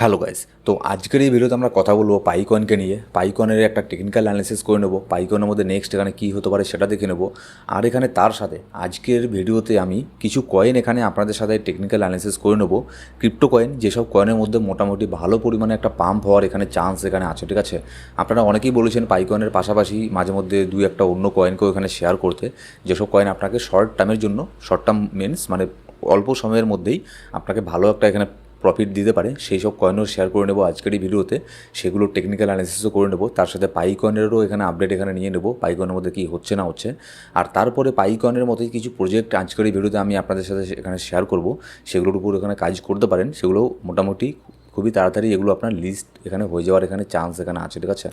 Hello guys, তো আজকের এই ভিডিওতে আমরা কথা বলব পাইকনকে নিয়ে। পাইকনের একটা টেকনিক্যাল অ্যানালিসিস করে নেব। পাইকনের মধ্যে নেক্সট এখানে কী হতে পারে সেটা দেখে নেব। আর এখানে তার সাথে আজকের ভিডিওতে আমি কিছু কয়েন এখানে আপনাদের সাথে টেকনিক্যাল অ্যানালিসিস করে নেব। ক্রিপ্টো কয়েন যেসব কয়েনের মধ্যে মোটামুটি ভালো পরিমাণে একটা পাম্প হওয়ার এখানে চান্স এখানে আছে, ঠিক আছে? আপনারা অনেকেই বলেছেন পাইকনের পাশাপাশি মাঝে মধ্যে দুই একটা অন্য কয়েনকেও এখানে শেয়ার করতে। যেসব কয়েন আপনাকে শর্ট টার্মের জন্য শর্ট টার্ম মিনস মানে অল্প সময়ের মধ্যেই আপনাকে ভালো একটা এখানে প্রফিট দিতে পারে, সেই সব কয়েনও শেয়ার করে নেব আজকের এই ভিডিওতে। সেগুলো টেকনিক্যাল অ্যানালিসিসও করে নেব। তার সাথে পাই কয়েনেরও এখানে আপডেট এখানে নিয়ে নেব পাই কয়েনের মধ্যে কী হচ্ছে না হচ্ছে। আর তারপরে পাই কয়েনের মতোই কিছু প্রজেক্ট আজকের এই ভিডিওতে আমি আপনাদের সাথে এখানে শেয়ার করব। সেগুলোর উপর এখানে কাজ করতে পারেন, সেগুলো মোটামুটি খুবই তাড়াতাড়ি এগুলো আপনার লিস্ট এখানে হয়ে যাওয়ার এখানে চান্স এখানে আছে, ঠিক আছে?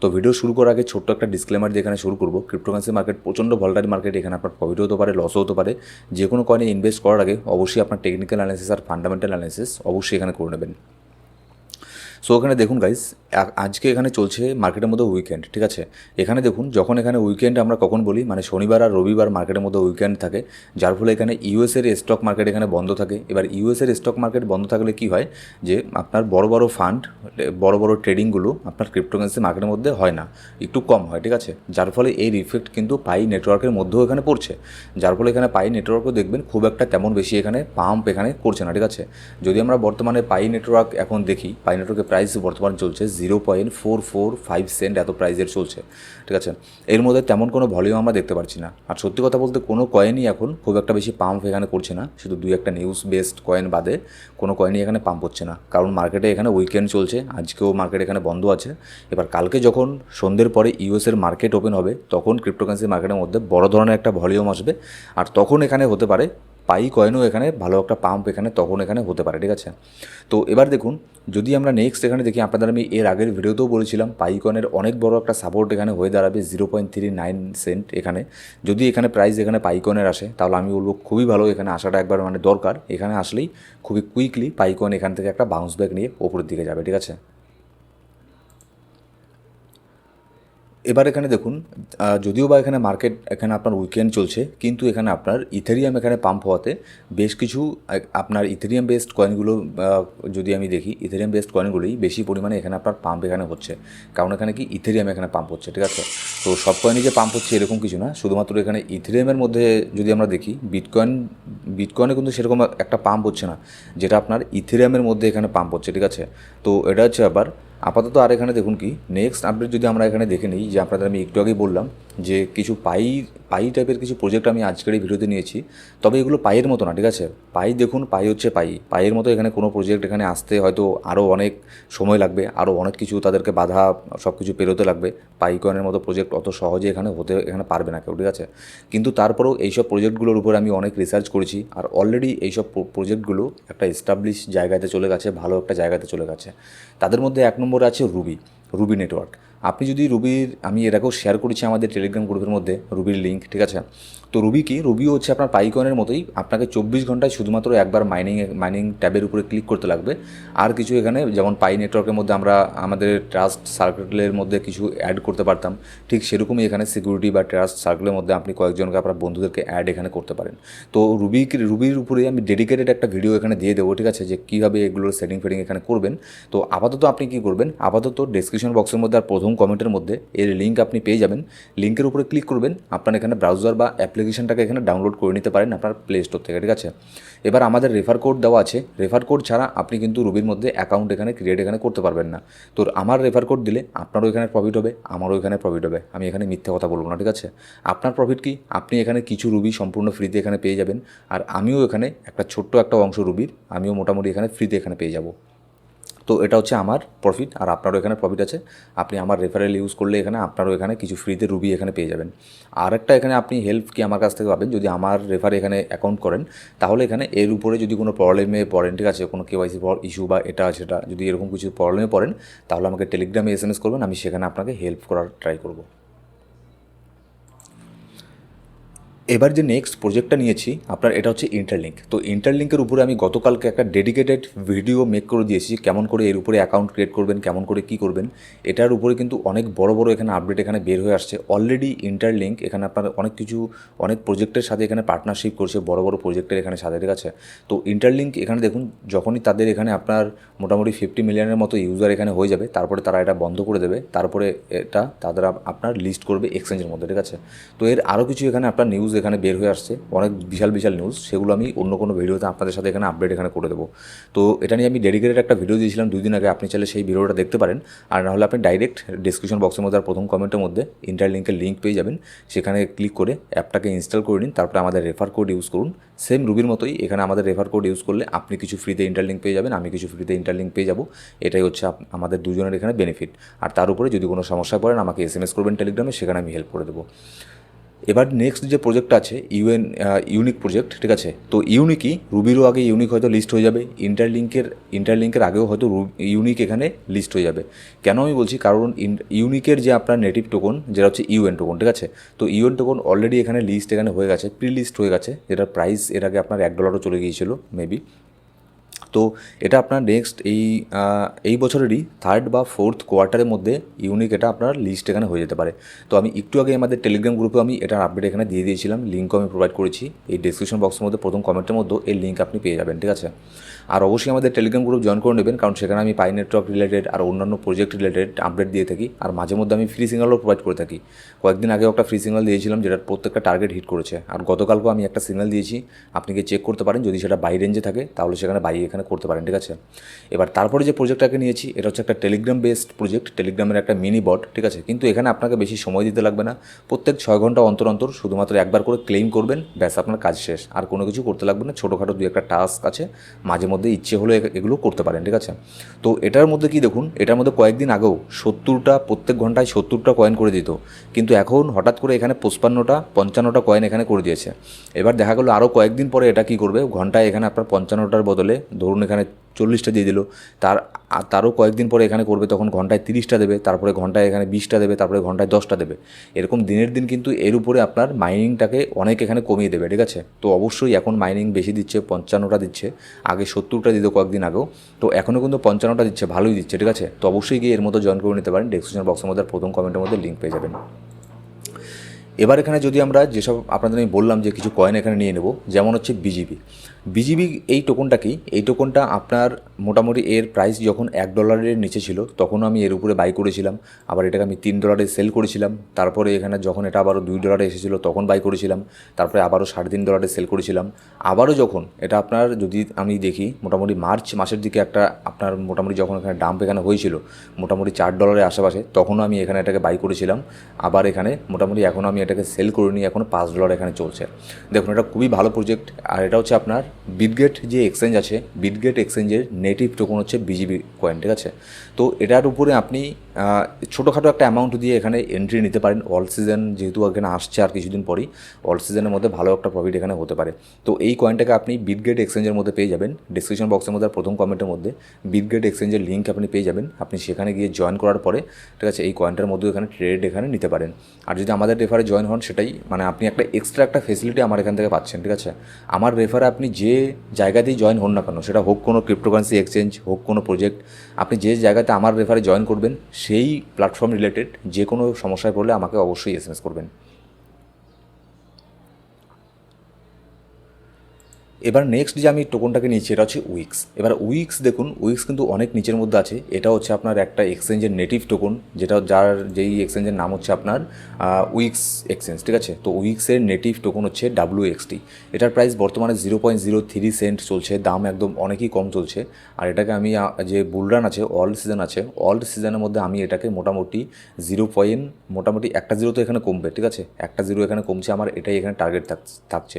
তো ভিডিও শুরু করার আগে ছোট্ট একটা ডিসক্লেমার দিয়ে এখানে শুরু করব। ক্রিপ্টোকারেন্সি মার্কেট প্রচণ্ড ভলটারি মার্কেট এখানে আপনার প্রফিটও হতে পারে লসও হতে পারে। যে কোনো কয়েনে ইনভেস্ট করার আগে অবশ্যই আপনার টেকনিক্যাল অ্যানালিসিস আর ফান্ডামেন্টাল অ্যানালিসিস অবশ্যই এখানে করে নেবেন। সো এখানে দেখুন গাইস আজকে এখানে চলছে মার্কেটের মধ্যে উইকেন্ড ঠিক আছে? এখানে দেখুন, যখন এখানে উইকেন্ড আমরা কখন বলি মানে শনিবার আর রবিবার মার্কেটের মধ্যে উইকেন্ড থাকে, যার ফলে এখানে ইউএসের স্টক মার্কেট এখানে বন্ধ থাকে। এবার ইউএসের স্টক মার্কেট বন্ধ থাকলে কি হয়? যে আপনার বড় বড় ফান্ড বড় বড় ট্রেডিংগুলো আপনার ক্রিপ্টোকারেন্সি মার্কেটের মধ্যে হয় না, একটু কম হয়, ঠিক আছে? যার ফলে এর ইফেক্ট কিন্তু পাই নেটওয়ার্কের মধ্যেও এখানে পড়ছে। যার ফলে এখানে পাই নেটওয়ার্কও দেখবেন খুব একটা তেমন বেশি এখানে পাম্প এখানে করছে না, ঠিক আছে? যদি আমরা বর্তমানে পাই নেটওয়ার্ক এখন দেখি, পাই নেটওয়ার্কের প্রাইস বর্তমান চলছে zero point four four five cent এত প্রাইজের চলছে, ঠিক আছে? এর মধ্যে তেমন কোনো ভলিউম আমরা দেখতে পাচ্ছি না। আর সত্যি কথা বলতে কোনো কয়েনই এখন খুব একটা বেশি পাম্প এখানে করছে না। শুধু দুই একটা নিউজ বেসড কয়েন বাদে কোনো কয়েনই এখানে পাম্প হচ্ছে না। কারণ মার্কেটে এখানে উইকেন্ড চলছে, আজকেও মার্কেট এখানে বন্ধ আছে। এবার কালকে যখন সন্ধ্যের পরে ইউএসের মার্কেট ওপেন হবে, তখন ক্রিপ্টোকারেন্সি মার্কেটের মধ্যে বড় ধরনের একটা ভলিউম আসবে। আর তখন এখানে হতে পারে পাই কয়েনও এখানে, ভালো একটা পাম্প এখানে, তখন এখানে হতে পারে, ঠিক আছে? তো এবার দেখুন, যদি আমরা নেক্সট এখানে দেখি, আপনাদের আমি এর আগের ভিডিওতেও বলেছিলাম, পাই কয়েনের অনেক বড় একটা সাপোর্ট এখানে হয়ে দাঁড়াবে zero point three nine cent এখানে। যদি এখানে প্রাইস এখানে পাই কয়েনের আসে, তাহলে আমি বলব খুবই ভালো, এখানে আসাটা একবার মানে দরকার। এখানে আসলেই খুবই কুইকলি পাই কয়েন এখান থেকে একটা বাউন্স ব্যাক নিয়ে ওপরের দিকে যাবে, ঠিক আছে? এবার এখানে দেখুন যদিও বা এখানে মার্কেট এখানে আপনার উইকেন্ড চলছে, কিন্তু এখানে আপনার ইথেরিয়াম এখানে পাম্প হওয়াতে বেশ কিছু আপনার ইথেরিয়াম বেসড কয়েনগুলো যদি আমি দেখি ইথেরিয়াম বেসড কয়েনগুলোই বেশি পরিমাণে এখানে আপনার পাম্প এখানে হচ্ছে। কারণ এখানে কি ইথেরিয়াম এখানে পাম্প হচ্ছে, ঠিক আছে? তো সব কয়েনই যে পাম্প হচ্ছে এরকম কিছু না, শুধুমাত্র এখানে ইথেরিয়ামের মধ্যে যদি আমরা দেখি বিটকয়েন বিটকয়েনে কিন্তু সেরকম একটা পাম্প হচ্ছে না, যেটা আপনার ইথেরিয়ামের মধ্যে এখানে পাম্প হচ্ছে, ঠিক আছে? তো এটা হচ্ছে আবার আপাতত আর এখানে দেখুন কি নেক্সট আপডেট যদি আমরা এখানে দেখে নিই, যে আপনাদের আমি একটু আগেই বললাম যে কিছু পাই পাই টাইপের কিছু প্রজেক্ট আমি আজকের এই ভিডিওতে নিয়েছি, তবে এগুলো পাইয়ের মতো না, ঠিক আছে? পাই দেখুন, পাই হচ্ছে পাই। পাইয়ের মতো এখানে কোনো প্রজেক্ট এখানে আসতে হয়তো আরও অনেক সময় লাগবে আরও অনেক কিছু তাদেরকে বাধা সব কিছু পেরোতে লাগবে। পাই কয়েনের মতো প্রজেক্ট অত সহজে এখানে হতে, এখানে পারবে না কেউ, ঠিক আছে? কিন্তু তারপরেও এইসব প্রজেক্টগুলোর উপর আমি অনেক রিসার্চ করেছি, আর অলরেডি এইসব প্রজেক্টগুলো একটা এস্টাবলিশ জায়গাতে চলে গেছে, ভালো একটা জায়গাতে চলে গেছে। তাদের মধ্যে এক নম্বরে আছে রুবি রুবি নেটওয়ার্ক আপনি যদি রুবির, আমি এর আগেও শেয়ার করেছি আমাদের টেলিগ্রাম গ্রুপের মধ্যে, রুবির লিঙ্ক ঠিক আছে? তো রুবি কি? রুবি হচ্ছে আপনার পাইকনের মতোই, আপনাকে চব্বিশ ঘন্টায় শুধুমাত্র একবার মাইনিং মাইনিং ট্যাবের উপরে ক্লিক করতে লাগবে। আর কিছু এখানে, যেমন পাই নেটওয়ার্কের মধ্যে আমরা আমাদের ট্রাস্ট সার্কেলের মধ্যে কিছু অ্যাড করতে পারতাম। ঠিক সেরকমই এখানে সিকিউরিটি বা ট্রাস্ট সার্কেলের মধ্যে আপনি কয়েকজনকে, আপনার বন্ধুদেরকে অ্যাড এখানে করতে পারেন। তো রুবি রুবির উপরে আমি ডেডিকেটেড একটা ভিডিও এখানে দিয়ে দেবো, ঠিক আছে? যে কীভাবে এগুলোর সেটিং ফেটিং এখানে করবেন। তো আপাতত আপনি কী করবেন? আপাতত ডিসক্রিপশন বক্সের মধ্যে আর প্রথম কমেন্টের মধ্যে এর লিঙ্ক আপনি পেয়ে যাবেন। লিঙ্কের উপরে ক্লিক করবেন, আপনার এখানে ব্রাউজার বা অ্যাপ্লিকেশনটাকে এখানে ডাউনলোড করে নিতে পারেন আপনার প্লে স্টোর থেকে, ঠিক আছে? এবার আমাদের রেফার কোড দেওয়া আছে। রেফার কোড ছাড়া আপনি কিন্তু রুবির মধ্যে অ্যাকাউন্ট এখানে ক্রিয়েট এখানে করতে পারবেন না। তো আমার রেফার কোড দিলে আপনারও এখানে প্রফিট হবে, আমারও এখানে প্রফিট হবে। আমি এখানে মিথ্যা কথা বলব না, ঠিক আছে? আপনার প্রফিট কি? আপনি এখানে কিছু রুবি সম্পূর্ণ ফ্রিতে এখানে পেয়ে যাবেন। আর আমিও এখানে একটা ছোট্ট একটা অংশ রুবির আমিও মোটামুটি এখানে ফ্রিতে এখানে পেয়ে যাব। তো এটা হচ্ছে আমার প্রফিট আর আপনারও এখানে প্রফিট আছে। আপনি আমার রেফারেল ইউজ করলে এখানে আপনারও এখানে কিছু ফ্রিতে রুবি এখানে পেয়ে যাবেন। আর একটা এখানে আপনি হেল্প কি আমার কাছ থেকে পাবেন? যদি আমার রেফারে এখানে অ্যাকাউন্ট করেন, তাহলে এখানে এর উপরে যদি কোনো প্রবলেমে পড়েন, ঠিক আছে? কোনো কেওয়াইসি ইস্যু বা এটা, সেটা, যদি এরকম কিছু প্রবলেমে পড়েন, তাহলে আমাকে টেলিগ্রামে এস এস করবেন, আমি সেখানে আপনাকে হেল্প করার ট্রাই করব। এবার যে নেক্সট প্রজেক্টটা নিয়েছি, আপনার এটা হচ্ছে ইন্টারলিঙ্ক তো ইন্টারলিঙ্কের উপরে আমি গতকালকে একটা ডেডিকেটেড ভিডিও মেক করে দিয়েছি, কেমন করে এর উপরে অ্যাকাউন্ট ক্রিয়েট করবেন, কেমন করে কী করবেন। এটার উপরে কিন্তু অনেক বড় বড় এখানে আপডেট এখানে বের হয়ে আসছে। অলরেডি ইন্টারলিঙ্ক এখানে আপনার অনেক কিছু, অনেক প্রজেক্টের সাথে এখানে পার্টনারশিপ করছে, বড় বড় প্রজেক্টের এখানে সাথে আছে তো ইন্টারলিঙ্ক এখানে দেখুন, যখনই তাদের এখানে আপনার মোটামুটি ফিফটি মিলিয়নের মতো ইউজার এখানে হয়ে যাবে, তারপরে তারা এটা বন্ধ করে দেবে, তারপরে এটা তাদের আপনার লিস্ট করবে এক্সচেঞ্জের মধ্যে, ঠিক আছে? তো এর আরও কিছু এখানে আপনার নিউজ এখানে বের হয়ে আসছে। অনেক বিশাল বিশাল নিউজ সেগুলো আমি অন্য কোনো ভিডিওতে আপনাদের সাথে এখানে আপডেট এখানে করে দেবো। তো এটা নিয়ে আমি ডেডিকেটেড একটা ভিডিও দিয়েছিলাম দুই দিন আগে। আপনি চাইলে সেই ভিডিওটা দেখতে পারেন। আর নাহলে আপনি ডাইরেক্ট ডিসক্রিপশন বক্সের মধ্যে আর প্রথম কমেন্টের মধ্যে ইন্টারলিঙ্কের লিঙ্ক পেয়ে যাবেন। সেখানে ক্লিক করে অ্যাপটাকে ইনস্টল করে নিন। তারপরে আমাদের রেফার কোড ইউজ করুন। সেম রুবির মতোই এখানে আমাদের রেফার কোড ইউজ করলে আপনি কিছু ফ্রিতে ইন্টারলিঙ্ক পেয়ে যাবেন। আমি কিছু ফ্রিতে ইন্টারলিঙ্ক পেয়ে যাব। এটাই হচ্ছে আমাদের দুজনের এখানে বেনিফিট আর তার উপরে যদি কোনো সমস্যা পড়েন, আমাকে এস এম এস করবেন টেলিগ্রামে সেখানে আমি হেল্প করে দেবো। এবার নেক্সট যে প্রজেক্ট আছে ইউএন ইউনিক প্রজেক্ট ঠিক আছে? তো ইউনিকই রুবিরও আগে ইউনিক হয়তো লিস্ট হয়ে যাবে ইন্টারলিঙ্কের ইন্টারলিঙ্কের আগেও হয়তো ইউনিক এখানে লিস্ট হয়ে যাবে। কেন আমি বলছি? কারণ ইউনিকের যে আপনার নেটিভ টোকন যেটা হচ্ছে ইউএন টোকন ঠিক আছে? তো ইউএন টোকন অলরেডি এখানে লিস্ট এখানে হয়ে গেছে প্রি লিস্ট হয়ে গেছে, যেটার প্রাইস এর আগে আপনার এক ডলারও চলে গিয়েছিল মেবি তো এটা আপনার নেক্সট এই এই বছরেরই থার্ড বা ফোর্থ কোয়ার্টারের মধ্যে ইউনিক এটা আপনার লিস্ট এখানে হয়ে যেতে পারে। তো আমি একটু আগে আমাদের টেলিগ্রাম গ্রুপে আমি এটার আপডেট এখানে দিয়ে দিয়েছিলাম লিঙ্কও আমি প্রোভাইড করেছি। এই ডিসক্রিপশন বক্সের মধ্যে প্রথম কমেন্টের মধ্যে এই লিঙ্ক আপনি পেয়ে যাবেন, ঠিক আছে? আর অবশ্যই আমাদের টেলিগ্রাম গ্রুপ জয়েন করে নেবেন, কারণ সেখানে আমি পাই নেটওয়ার্ক রিলেটেড আর অন্যান্য প্রজেক্ট রিলেটেড আপডেট দিয়ে থাকি, আর মাঝে মধ্যে আমি ফ্রি সিগনালও প্রোভাইড করে থাকি। কয়েকদিন আগেও একটা ফ্রি সিগনাল দিয়েছিলাম যেটার প্রত্যেকটা টার্গেট হিট করেছে। আর গতকালকেও আমি একটা সিগনাল দিয়েছি, আপনি কি চেক করতে পারেন, যদি সেটা বাই রেঞ্জে থাকে, তাহলে সেখানে বাই এখানে করতে পারেন, ঠিক আছে? এবার তারপরে যে প্রজেক্টটাকে নিয়েছি, এটা হচ্ছে একটা টেলিগ্রাম বেসড প্রজেক্ট টেলিগ্রামের একটা মিনি বট ঠিক আছে? কিন্তু এখানে আপনাকে বেশি সময় দিতে লাগবে না। প্রত্যেক ছয় ঘণ্টা অন্তর অন্তর শুধুমাত্র একবার করে ক্লেম করবেন, ব্যাস আপনার কাজ শেষ। আর কোনো কিছু করতে লাগবে না। ছোটোখাটো দু একটা টাস্ক আছে, মাঝে মধ্যে ইচ্ছে হলে এগুলো করতে পারেন, ঠিক আছে? তো এটার মধ্যে কি দেখুন, এটার মধ্যে কয়েকদিন আগেও সত্তরটা, প্রত্যেক ঘন্টায় সত্তরটা কয়েন করে দিত। কিন্তু এখন হঠাৎ করে এখানে পঁচপান্নটা, পঞ্চান্নটা কয়েন এখানে করে দিয়েছে। এবার দেখা গেলো আরও কয়েকদিন পরে এটা কি করবে, ঘন্টায় এখানে আপনার পঞ্চান্নটার বদলে ধরুন এখানে চল্লিশটা দিয়ে দিল। তার তারও কয়েকদিন পরে এখানে করবে, তখন ঘন্টায় তিরিশটা দেবে, তারপরে ঘন্টায় এখানে বিশটা দেবে, তারপরে ঘন্টায় দশটা দেবে। এরকম দিনের দিন কিন্তু এর উপরে আপনার মাইনিংটাকে অনেক এখানে কমিয়ে দেবে, ঠিক আছে? তো অবশ্যই এখন মাইনিং বেশি দিচ্ছে, পঞ্চান্নটা দিচ্ছে, আগে সত্তরটা দিত কয়েকদিন আগেও, তো এখনও কিন্তু পঞ্চান্নটা দিচ্ছে, ভালোই দিচ্ছে, ঠিক আছে? তো অবশ্যই গিয়ে এর মতো জয়েন করে নিতে পারেন ডেসক্রিপশন বক্সের মধ্যে প্রথম কমেন্টের মধ্যে লিঙ্ক পেয়ে যাবেন। এবার এখানে যদি আমরা যেসব আপনাদের আমি বললাম যে কিছু কয়েন এখানে নিয়ে নেব, যেমন হচ্ছে বিজিবি বিজিবি এই টোকনটা কি এই টোকনটা আপনার মোটামুটি এর প্রাইস যখন এক ডলারের নিচে ছিল, তখনও আমি এর উপরে বাই করেছিলাম। আবার এটাকে আমি তিন ডলারে সেল করেছিলাম। তারপরে এখানে যখন এটা আবারও দুই ডলারে এসেছিল, তখন বাই করেছিলাম। তারপরে আবারও সাড়ে তিন ডলারে সেল করেছিলাম। আবারও যখন এটা আপনার যদি আমি দেখি, মোটামুটি মার্চ মাসের দিকে একটা আপনার মোটামুটি যখন এখানে ডাম্প এখানে হয়েছিল, মোটামুটি চার ডলারের আশেপাশে, তখনও আমি এখানে এটাকে বাই করেছিলাম। আবার এখানে মোটামুটি এখনও আমি এটাকে সেল করে নিই এখনও পাঁচ ডলার এখানে চলছে। দেখুন, এটা খুবই ভালো প্রজেক্ট আর এটা হচ্ছে আপনার বিটগেট যে এক্সচেঞ্জ আছে বিটগেট এক্সচেঞ্জের নেটিভ টোকন হচ্ছে বিজিবি কয়েন ঠিক আছে? তো এটার উপরে আপনি ছোটোখাটো একটা অ্যামাউন্ট দিয়ে এখানে এন্ট্রি নিতে পারেন। অল সিজন যেহেতু এখানে আসছে আর কিছুদিন পরই অল সিজনের মধ্যে ভালো একটা প্রফিট এখানে হতে পারে। তো এই কয়েনটাকে আপনি বিটগেট এক্সচেঞ্জের মধ্যে পেয়ে যাবেন। ডিসক্রিপশন বক্সের মধ্যে প্রথম কমেন্টের মধ্যে বিটগেট এক্সচেঞ্জের লিঙ্ক আপনি পেয়ে যাবেন। আপনি সেখানে গিয়ে জয়েন করার পরে, ঠিক আছে, এই কয়েনটার মধ্যে এখানে ট্রেড এখানে নিতে পারেন। আর যদি আমাদের রেফারে জয়েন হন সেটাই। মানে আপনি একটা এক্সট্রা একটা ফেসিলিটি আমার এখান থেকে পাচ্ছেন, ঠিক আছে? আমার রেফারে আপনি যে জায়গাতেই জয়েন হন না কেন, সেটা হোক কোনো ক্রিপ্টোকারেন্সি এক্সচেঞ্জ হোক কোনো প্রজেক্ট আপনি যে জায়গাতে আমার রেফারে জয়েন করবেন, সেই প্ল্যাটফর্ম রিলেটেড যে কোনো সমস্যায় পড়লে আমাকে অবশ্যই এস করবেন। এবার নেক্সট যে আমি টোকনটাকে নিচ্ছি এটা হচ্ছে উইক্স এবার উইক্স দেখুন উইক্স কিন্তু অনেক নিচের মধ্যে আছে। এটা হচ্ছে আপনার একটা এক্সচেঞ্জের নেটিভ টোকন যেটা যার যেই এক্সচেঞ্জের নাম হচ্ছে আপনার উইক্স এক্সচেঞ্জ ঠিক আছে? তো উইক্সের নেটিভ টোকন হচ্ছে ডাব্লিউ এক্সটি এটার প্রাইস বর্তমানে zero point zero three cent চলছে, দাম একদম অনেকই কম চলছে। আর এটাকে আমি যে বুলরান আছে অল সিজন আছে অল সিজনের মধ্যে আমি এটাকে মোটামুটি জিরো পয়েন্ট মোটামুটি একটা জিরো তো এখানে কমবে, ঠিক আছে? একটা জিরো এখানে কমছে, আমার এটাই এখানে টার্গেট থাকছে।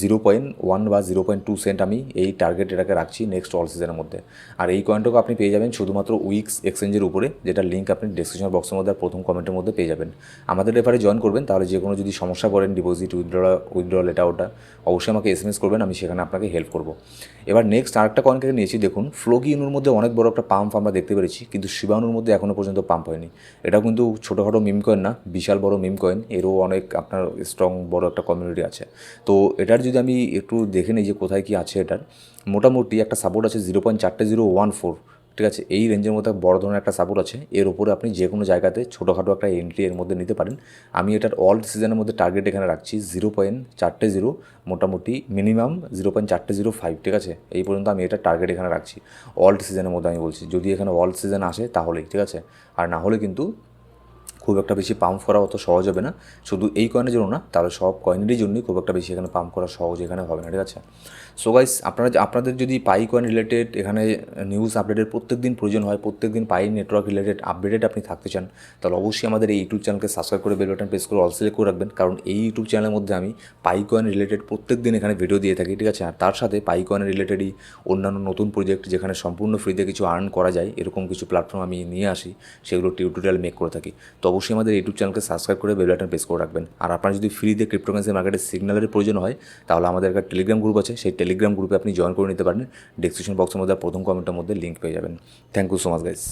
জিরো পয়েন্ট ওয়ান বা জিরো পয়েন্ট টু সেন্ট আমি এই টার্গেট এটাকে রাখছি নেক্সট অল সিজনের মধ্যে। আর এই কয়েনটাকে আপনি পেয়ে যাবেন শুধুমাত্র উইক্স এক্সচেঞ্জের উপরে, যেটা লিঙ্ক আপনি ডিসক্রিপশন বক্সের মধ্যে প্রথম কমেন্টের মধ্যে পেয়ে যাবেন। আমাদের রেফারে জয়েন করবেন, তাহলে যে কোনো যদি সমস্যা করেন ডিপোজিট উইথড্র উইথড্রল এটা ওটা, অবশ্যই আমাকে এস করবেন, আমি সেখানে আপনাকে হেল্প করব। এবার নেক্সট আরেকটা কয়েনকে নিয়েছি, দেখুন ফ্লোগি ইউনুর মধ্যে অনেক বড় একটা পাম্প আমরা দেখতে পেরেছি, কিন্তু শিবানুর মধ্যে এখনও পর্যন্ত পাম্প হয়নি। এটা কিন্তু ছোটোখাটো মিম কয়েন না, বিশাল বড় মিম কয়েন এরও অনেক আপনার স্ট্রং বড় একটা কমিউনিটি আছে। তো এটার যদি আমি একটু দেখে নিই যে কোথায় কি আছে এটার, মোটামুটি একটা সাপোর্ট আছে জিরো পয়েন্ট চারটে জিরো ওয়ান ফোর ঠিক আছে, এই রেঞ্জের মধ্যে বড় ধরনের একটা সাপোর্ট আছে। এর উপরে আপনি যে কোনো জায়গাতে ছোটোখাটো একটা এন্ট্রি এর মধ্যে নিতে পারেন। আমি এটার অল সিজনের মধ্যে টার্গেট এখানে রাখছি জিরো পয়েন্ট চারটে জিরো মোটামুটি মিনিমাম জিরো পয়েন্ট চারটে জিরো ফাইভ ঠিক আছে? এই পর্যন্ত আমি এটা টার্গেট এখানে রাখছি। অল সিজনের মধ্যে আমি বলছি, যদি এখানে অল্ড সিজন আসে তাহলেই, ঠিক আছে? আর না হলে কিন্তু খুব একটা বেশি পাম্প করা অত সহজ হবে না। শুধু এই কয়েনের জন্য না, তাহলে সব কয়েনেরই জন্যই খুব একটা বেশি এখানে পাম্প করা সহজ এখানে হবে না, ঠিক আছে? সো গাইস আপনারা আপনাদের যদি পাই কয়েন রিলেটেড এখানে নিউজ আপডেটের প্রত্যেক দিন প্রয়োজন হয় প্রত্যেক দিন পাই নেটওয়ার্ক রিলেটেড আপডেটেড আপনি থাকতে চান, তাহলে অবশ্যই আমাদের এই ইউটিউব চ্যানেলকে সাবস্ক্রাইব করে বেল বাটন প্রেস করে অল সিলেক্ট করে রাখবেন। কারণ এই ইউটিউব চ্যানেলের মধ্যে আমি পাই কয়েন রিলেটেড প্রত্যেক দিন এখানে ভিডিও দিয়ে থাকি, ঠিক আছে? আর তার সাথে পাই কয়েন রিলেটেডই অন্যান্য নতুন প্রজেক্ট যেখানে সম্পূর্ণ ফ্রিতে কিছু আর্ন করা যায়, এরকম কিছু প্ল্যাটফর্ম আমি নিয়ে আসি, সেগুলো টিউটোরিয়াল মেক করে থাকি। তো অবশ্যই আমাদের ইউটিউব চ্যানেলকে সাবস্ক্রাইব করে বেল বাটন প্রেস করে রাখবেন। আর আপনার যদি ফ্রিতে ক্রিপ্টোকারেন্সি মার্কেটে সিগন্যালের প্রয়োজন হয়, তাহলে আমাদের একটা টেলিগ্রাম গ্রুপ আছে। সেই টেলিগ্রাম গ্রুপে আপনি জয়েন করে নিতে পারেন। ডিসক্রিপশন বক্সের মধ্যে প্রথম কমেন্টের মধ্যে লিঙ্ক পেয়ে যাবেন। Thank you so much guys